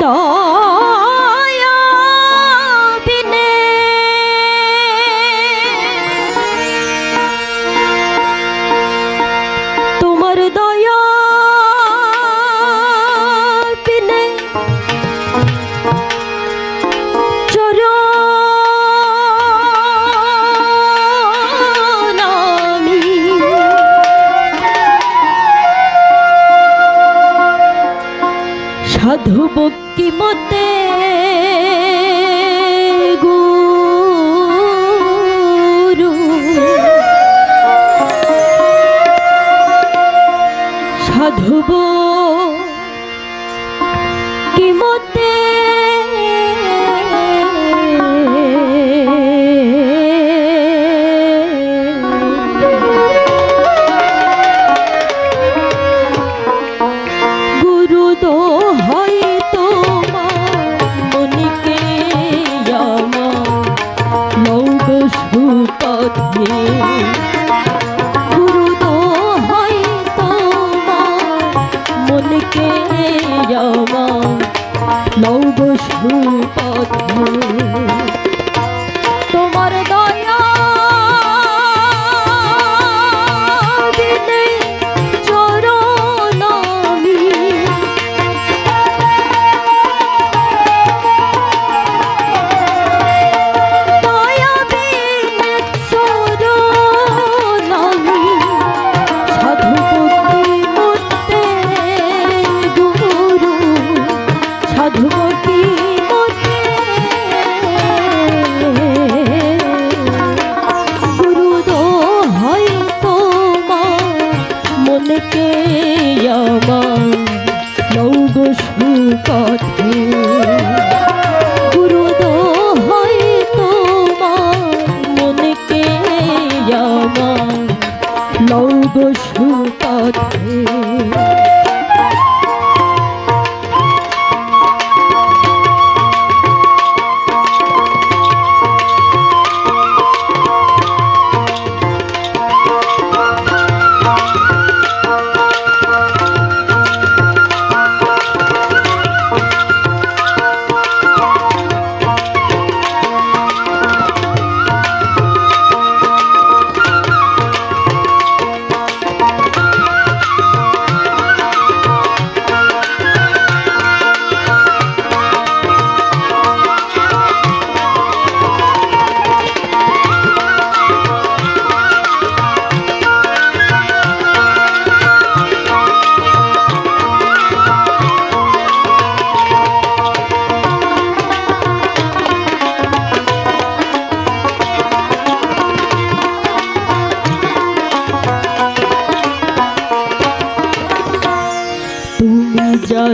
ど。সাধুব কি মতে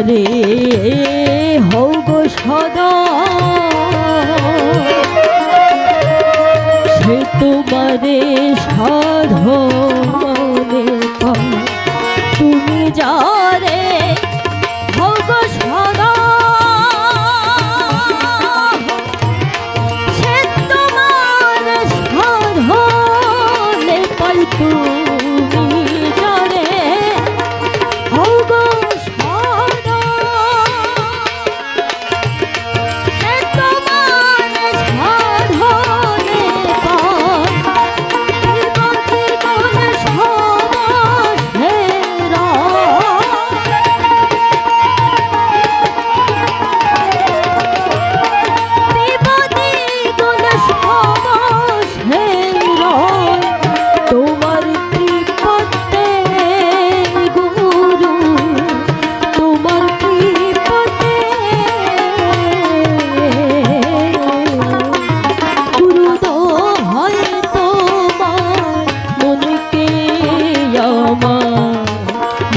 চলে হৌ গো সদা। সে তোমারে সাধ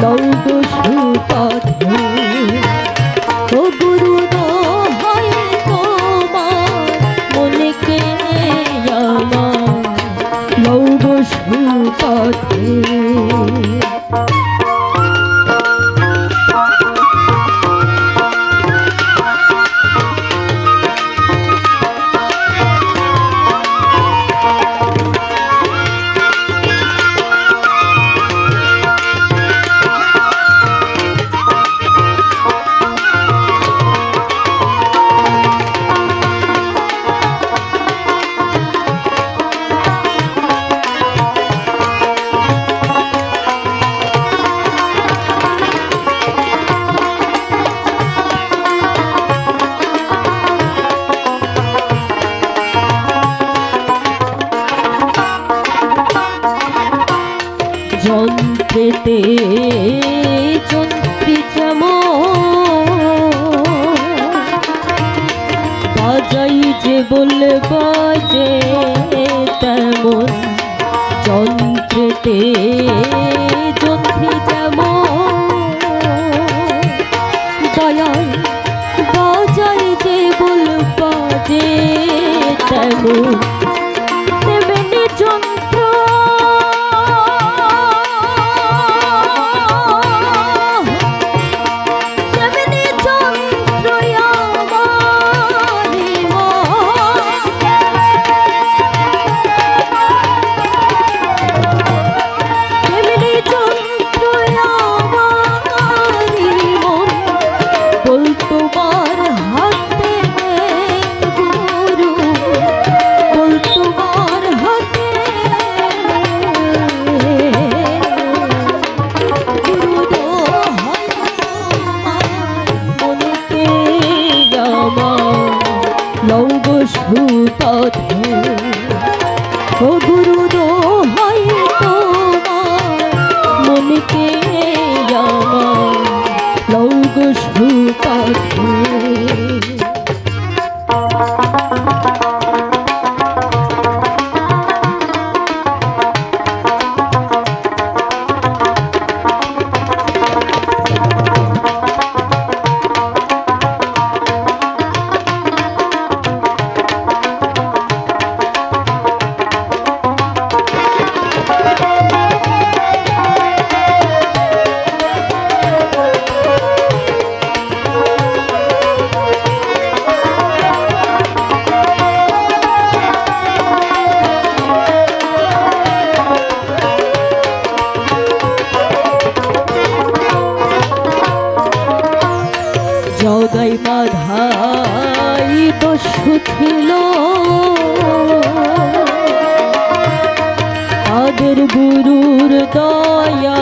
小乌 চন্দ্রিকাম বাজাই যে বললে বাজে তেমন, যন্ত্রেতে যন্ত্রিকাম দয়াল, বাজাই যে বাজে তেমন তেমনি যন্ত্র জায়গায় বাধাই দস্যু ছিল আদের গুরুর দয়া